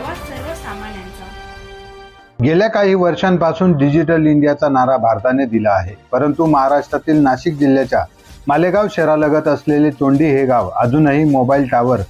आवाज सर्वसामान्यांचा. गेल्या काही वर्षांपासून डिजिटल इंडियाचा नारा भारताने दिला आहे. परंतु महाराष्ट्रातील नाशिक जिल्ह्याच्या मालेगाव शहरालगत असलेले तोंडी हे गाव अजूनही मोबाईल टावर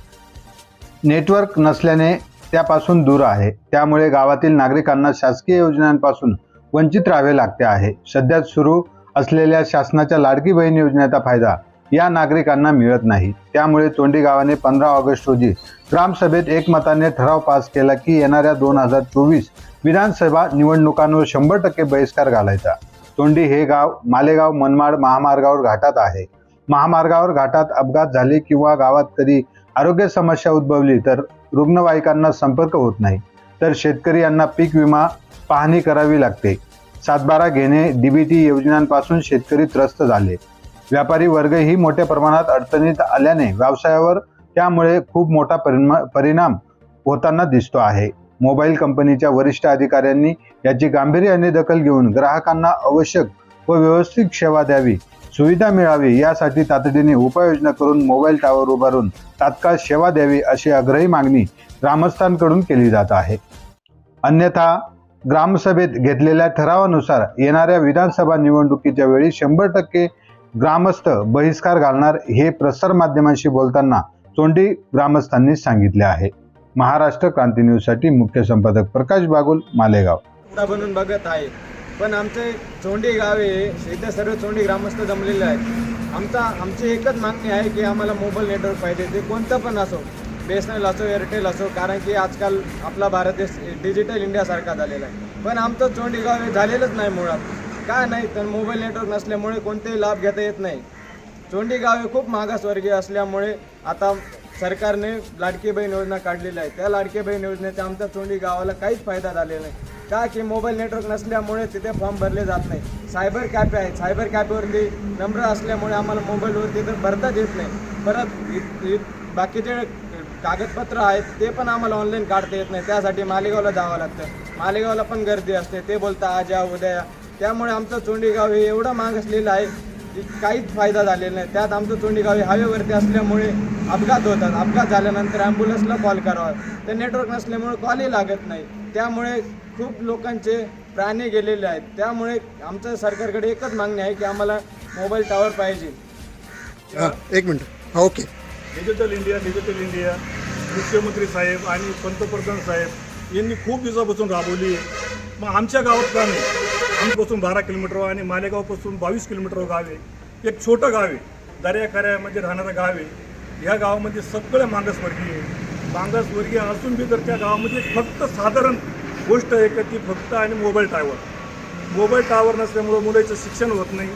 नेटवर्क नसल्याने त्यापासून दूर आहे. त्यामुळे गावातील नागरिकांना शासकीय योजनांपासून वंचित राहावे लागते आहे. सध्या सुरू असलेल्या शासनाच्या लाडकी बहीण योजनेचा फायदा या नागरिकांना मिळत नाही. त्यामुळे तोंडी गावाने पंधरा ऑगस्ट रोजी ग्रामसभेत एकमताने ठराव पास केला की येणाऱ्या दोन हजार चोवीस विधानसभा निवडणुकांवर शंभर टक्के बहिष्कार घालायचा. तोंडी हे गाव मालेगाव मनमाड महामार्गावर घाटात आहे. महामार्गावर घाटात अपघात झाले किंवा गावात कधी आरोग्य समस्या उद्भवली तर रुग्णवाहिकांना संपर्क होत नाही. तर शेतकरी यांना पीक विमा पाहणी करावी लागते. सातबारा घेणे डीबीटी योजनांपासून शेतकरी त्रस्त झाले. व्यापारी वर्गही मोठ्या प्रमाणात अडचणीत आल्याने व्यवसायावर त्यामुळे खूप मोठा परिमा परिणाम होताना दिसतो आहे. मोबाईल कंपनीच्या वरिष्ठ अधिकाऱ्यांनी याची गांभीर्याने दखल घेऊन ग्राहकांना आवश्यक व व्यवस्थित सेवा द्यावी सुविधा मिळावी यासाठी तातडीने उपाययोजना करून मोबाईल टावर उभारून तात्काळ सेवा द्यावी अशी आग्रही मागणी ग्रामस्थांकडून केली जात आहे. अन्यथा ग्रामसभेत घेतलेल्या ठरावानुसार येणाऱ्या विधानसभा निवडणुकीच्या वेळी शंभर टक्के ग्रामस्थ बहिष्कार घालणार हे प्रसार माध्यमांशी बोलताना चोंडी ग्रामस्थांनी सांगितले आहे. महाराष्ट्र क्रांती न्यूजसाठी मुख्य संपादक प्रकाश बागुल मालेगाव. बनून बघत आहे. पण आमचे चोंडी गावे आहे. इथे सर्व चोंडी ग्रामस्थ जमलेले आहेत. आमचा आमची एकच मागणी आहे की आम्हाला मोबाईल नेटवर्क पाहिजे. ते कोणतं पण असो बी एस एन एल असो एअरटेल असो कारण की आजकाल आपला भारत देश डिजिटल इंडियासारखा झालेला आहे. पण आमचं चोंडी गाव हे झालेलंच नाही मुळात. का नाही तर मोबाईल नेटवर्क नसल्यामुळे कोणतेही लाभ घेता येत नाही. चोंडी गाव हे खूप मागासवर्गीय असल्यामुळे आता सरकारने लाडकी बहीण योजना काढलेली आहे. त्या लाडकी बहीण योजनेचा आमच्या चोंडी गावाला काहीच फायदा झालेला नाही. का की मोबाईल नेटवर्क नसल्यामुळे तिथे फॉर्म भरले जात नाही. सायबर कॅफे आहेत सायबर कॅफेवरती नंबर असल्यामुळे आम्हाला मोबाईलवरती तर भरताच येत नाही. परत इ- इ- बाकीचे कागदपत्र आहेत ते पण आम्हाला ऑनलाईन काढता येत नाही. त्यासाठी मालेगावला जावं लागतं. मालेगावला पण गर्दी असते. ते बोलता आज या उद्या त्यामुळे आमचं चोंडी गाव हे एवढं महाग असलेलं आहे की काहीच फायदा झालेला नाही. त्यात आमचं चोंडी गाव हे हायवेवरती असल्यामुळे अपघात होतात अपघात झाल्यानंतर ॲम्ब्युलन्सला कॉल करावा. तर नेटवर्क नसल्यामुळे कॉलही लागत नाही. त्यामुळे खूप लोकांचे प्राणी गेलेले आहेत. त्यामुळे आमचं सरकारकडे एकच मागणी आहे की आम्हाला मोबाईल टावर पाहिजे. हां एक मिनटं. हां okay. Digital India digital India मुख्यमंत्री साहेब आणि पंतप्रधान साहेब यांनी खूप दिवसापासून राबवली आहे. मग आमच्या गावात का नाही? आमच्यापासून बारा किलोमीटर आणि मालेगावपासून बावीस किलोमीटर गाव आहे. एक छोटं गाव आहे. दर्याखऱ्यामध्ये राहणारं गाव आहे. ह्या गावामध्ये सगळे मागासवर्गीय आहे. मागासवर्गीय असून बी तर त्या गावामध्ये फक्त साधारण गोष्ट आहे का ती फक्त आणि मोबाईल टावर मोबाईल टावर नसल्यामुळं मुलाचं शिक्षण होत नाही.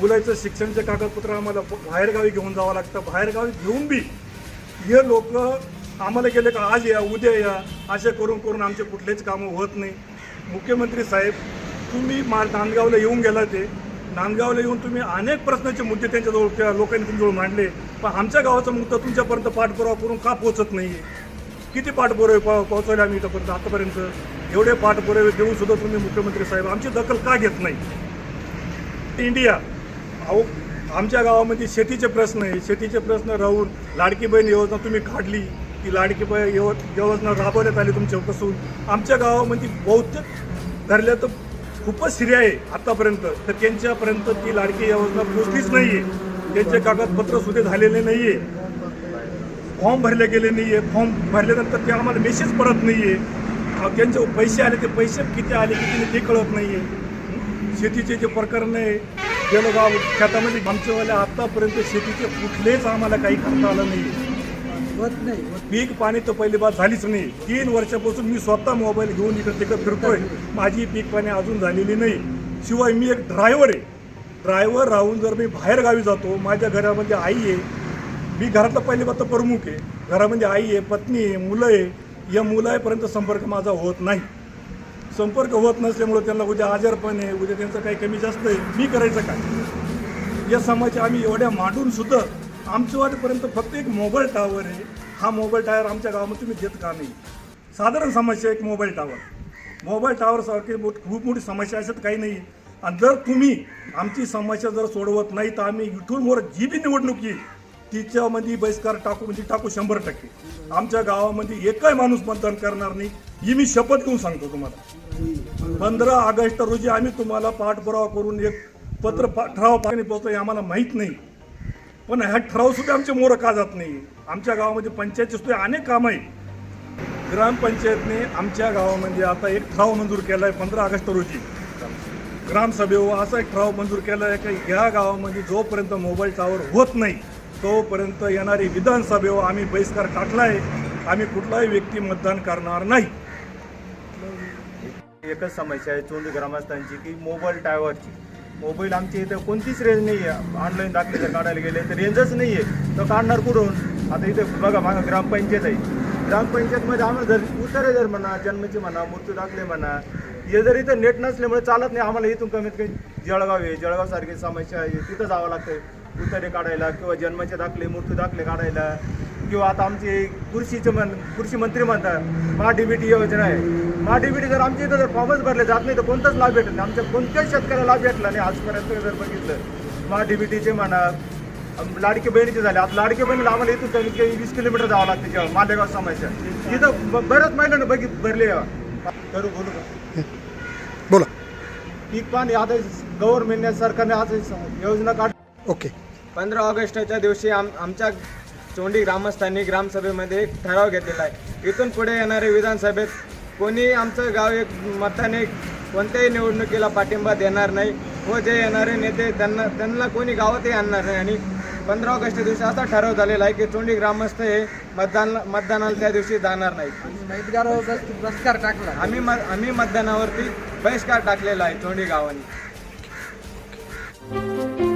मुलाचं शिक्षणचे कागदपत्र आम्हाला बाहेरगावी घेऊन जावं लागतं. बाहेरगावी घेऊन बी हे लोक आम्हाला गेले का आज या उद्या या असे करून करून आमचे कुठलेच कामं होत नाही. मुख्यमंत्री साहेब तुम्ही मा नांदगावला येऊन गेला ते. नांदगावला येऊन तुम्ही अनेक प्रश्नाचे मुद्दे त्यांच्याजवळ त्या लोकांनी तुमच्याजवळ मांडले. पण आमच्या गावाचा मुद्दा तुमच्यापर्यंत पाठपुरावा करून का पोहोचत नाही किती पाठपुरावे पा पोहोचवले आम्ही इथंपर्यंत आतापर्यंत? एवढे पाठपुरावे देऊनसुद्धा तुम्ही मुख्यमंत्री साहेब आमची दखल का घेत नाही? इंडिया अहो आमच्या गावामध्ये शेतीचे प्रश्न आहे. शेतीचे प्रश्न राहून लाडकी बहीण योजना तुम्ही काढली ती लाडकी बहीण योजना राबवण्यात आली तुमच्यापासून. आमच्या गावामध्ये बहुतेक धरल्या तर खूपच स्त्रिया आहे आतापर्यंत. तर त्यांच्यापर्यंत ती लाडकी योजना पोचलीच नाही आहे त्यांचे कागदपत्र सुद्धा झालेले नाही आहे फॉर्म भरले गेले नाही आहे फॉर्म भरल्यानंतर ते आम्हाला मेसेज पडत नाही आहे त्यांचे पैसे आले ते पैसे किती आले किती नाही ते कळत नाही आहे शेतीचे जे प्रकरण आहे गेलो गाव शेतामध्ये आमच्यावाल्या आत्तापर्यंत शेतीचे कुठलेच आम्हाला काही करता आलं नाही आहे पीक पाणी तर पहिली बात झालीच नाही. तीन वर्षापासून मी स्वतः मोबाईल घेऊन इकडं तिकडं फिरतोय. माझी पीक पाणी अजून झालेली नाही. शिवाय मी एक ड्रायव्हर आहे. ड्रायव्हर राहून जर मी बाहेर गावी जातो माझ्या घरामध्ये आई आहे. मी घरातला पहिली बात तर प्रमुख आहे. घरामध्ये आई आहे पत्नी आहे मुलं आहे. या मुलापर्यंत संपर्क माझा होत नाही. संपर्क होत नसल्यामुळे त्यांना उद्या आजारपण आहे उद्या त्यांचं काही कमी जास्त आहे. मी करायचं काय? या समाजाच्या आम्ही एवढ्या मांडून आमच्या आमच्यावाडीपर्यंत फक्त एक मोबाईल टावर आहे. हा मोबाईल टावर आमच्या गावामध्ये तुम्ही देत का नाही? साधारण समस्या एक मोबाईल टावर मोबाईल टावरसारखी मोठ खूप मोठी समस्या अशात काही नाही. आणि जर तुम्ही आमची समस्या जर सोडवत नाही तर आम्ही इथून जी बी निवडणूक येईल तिच्यामध्ये बहिष्कार टाकू म्हणजे टाकू शंभर टक्के. आमच्या गावामध्ये एकही माणूस मतदान करणार नाही ही मी शपथ घेऊन सांगतो तुम्हाला. पंधरा ऑगस्ट रोजी आम्ही तुम्हाला पाठपुरावा करून एक पत्र पा- ठराव पाणी पोहोचतो हे आम्हाला माहीत नाही. पण हा ठराव सुद्धा आमच्या मोर का जात नाही? आमच्या गावामध्ये पंचायतची सुद्धा अनेक कामं आहेत. ग्रामपंचायतने आमच्या गावामध्ये आता एक ठराव मंजूर केला आहे पंधरा ऑगस्ट रोजी. ग्रामसभेवर असा एक ठराव मंजूर केला आहे की ह्या गावामध्ये जोपर्यंत मोबाईल टावर होत नाही तोपर्यंत येणारी विधानसभेवर आम्ही बहिष्कार टाकला आहे आम्ही कुठलाही व्यक्ती मतदान करणार नाही. एकच समस्या आहे चोंडी ग्रामस्थांची की मोबाईल टावरची. मोबाईल आमच्या इथं कोणतीच रेंज नाही आहे ऑनलाईन दाखले जर काढायला गेले तर रेंजच नाही आहे तर काढणार कुठून? आता इथे बघा मागं ग्रामपंचायत आहे. ग्रामपंचायतमध्ये आम्हाला जर उतारे जर म्हणा जन्मचे म्हणा मृत्यू दाखले म्हणा हे जर इथं नेट नसल्यामुळे चालत नाही. आम्हाला इथून कमीत कमी जळगाव आहे. जळगावसारखी समस्या आहे. तिथं जावं लागतं उतारे काढायला किंवा जन्माचे दाखले मृत्यू दाखले काढायला. किंवा आता आमचे कृषीचे म्हण कृषी मंत्री म्हणतात मा डीबीटी योजना आहे. मा डीबीटी जर आमच्या इथं जर फॉर्मच भरले जात नाही तर कोणताच लाभ भेटत नाही. आमच्या कोणत्याच शेतकऱ्याला लाभ भेटला नाही. आजपर्यंत जर बघितलं मा डीबीटीचे म्हणा लाडकी बहिणीचे झाले. आता लाडकी बहिणीला आम्हाला इथून कमीत कमी वीस किलोमीटर जावं लागतं जेव्हा मालेगाव समस्या. इथं ब- बऱ्याच महिलांना बघित भरले करू बोलू का? बोला. पीक पाणी आता गव्हर्नमेंटने सरकारने आज योजना काढ ओके. पंधरा ऑगस्टच्या दिवशी आम आमच्या चोंडी ग्रामस्थांनी ग्रामसभेमध्ये एक ठराव घेतलेला आहे. इथून पुढे येणारे विधानसभेत कोणी आमचं गाव एक मताने कोणत्याही निवडणुकीला पाठिंबा देणार नाही व जे येणारे नेते त्यांना त्यांना कोणी गावातही आणणार नाही. आणि पंधरा ऑगस्ट दिवशी असा ठराव झालेला आहे की चोंडी ग्रामस्थ हे मतदान मतदानाला त्या दिवशी जाणार नाहीत. आम्ही म- आम्ही मतदानावरती बहिष्कार टाकलेला आहे चोंडी गावाने.